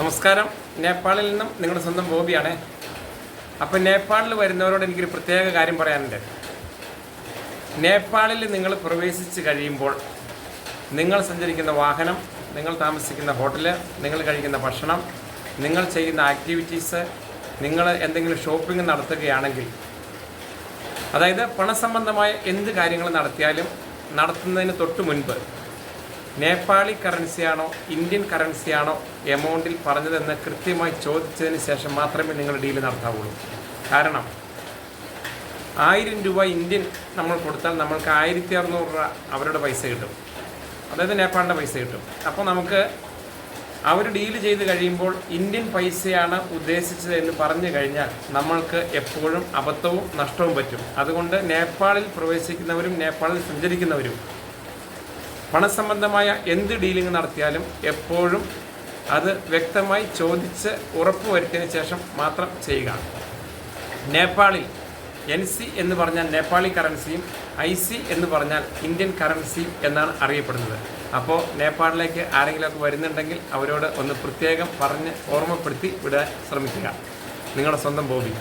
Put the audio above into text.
നമസ്കാരം. നേപ്പാളിൽ നിന്നും നിങ്ങളുടെ സ്വന്തം ബോബിയാണ്. അപ്പോൾ നേപ്പാളിൽ വരുന്നവരോട് എനിക്കൊരു പ്രത്യേക കാര്യം പറയാനുണ്ട്. നേപ്പാളിൽ നിങ്ങൾ പ്രവേശിച്ച് കഴിയുമ്പോൾ നിങ്ങൾ സഞ്ചരിക്കുന്ന വാഹനം നിങ്ങൾ താമസിക്കുന്ന ഹോട്ടൽ നിങ്ങൾ കഴിക്കുന്ന ഭക്ഷണം നിങ്ങൾ ചെയ്യുന്ന ആക്ടിവിറ്റീസ് നിങ്ങൾ എന്തെങ്കിലും ഷോപ്പിംഗ് നടത്തുകയാണെങ്കിൽ അതായത് പണസംബന്ധമായ എന്ത് കാര്യങ്ങൾ നടത്തിയാലും നടത്തുന്നതിന് തൊട്ട് മുൻപ് നേപ്പാളി കറൻസിയാണോ ഇന്ത്യൻ കറൻസിയാണോ എമൗണ്ടിൽ പറഞ്ഞതെന്ന് കൃത്യമായി ചോദിച്ചതിന് ശേഷം മാത്രമേ നിങ്ങൾ ഡീൽ നടത്താവുള്ളൂ. കാരണം ആയിരം രൂപ ഇന്ത്യൻ നമ്മൾ കൊടുത്താൽ നമ്മൾക്ക് ആയിരത്തി അറുന്നൂറ് രൂപ അവരുടെ പൈസ കിട്ടും. അതായത് നേപ്പാളിന്റെ പൈസ കിട്ടും. അപ്പോൾ നമുക്ക് അവർ ഡീൽ ചെയ്ത് കഴിയുമ്പോൾ ഇന്ത്യൻ പൈസയാണ് ഉദ്ദേശിച്ചത് എന്ന് പറഞ്ഞു കഴിഞ്ഞാൽ നമ്മൾക്ക് എപ്പോഴും അബദ്ധവും നഷ്ടവും പറ്റും. അതുകൊണ്ട് നേപ്പാളിൽ പ്രവേശിക്കുന്നവരും നേപ്പാളിൽ സഞ്ചരിക്കുന്നവരും പണസംബന്ധമായ എന്ത് ഡീലിംഗ് നടത്തിയാലും എപ്പോഴും അത് വ്യക്തമായി ചോദിച്ച് ഉറപ്പ് വരുത്തിയതിന് ശേഷം മാത്രം ചെയ്യുക. നേപ്പാളിൽ എൻ സി എന്ന് പറഞ്ഞാൽ നേപ്പാളി കറൻസിയും ഐ സി എന്ന് പറഞ്ഞാൽ ഇന്ത്യൻ കറൻസിയും എന്നാണ് അറിയപ്പെടുന്നത്. അപ്പോൾ നേപ്പാളിലേക്ക് ആരെങ്കിലുമൊക്കെ വരുന്നുണ്ടെങ്കിൽ അവരോട് ഒന്ന് പ്രത്യേകം പറഞ്ഞ് ഓർമ്മപ്പെടുത്തി വിടാൻ ശ്രമിക്കുക. നിങ്ങളുടെ സ്വന്തം ബോബി.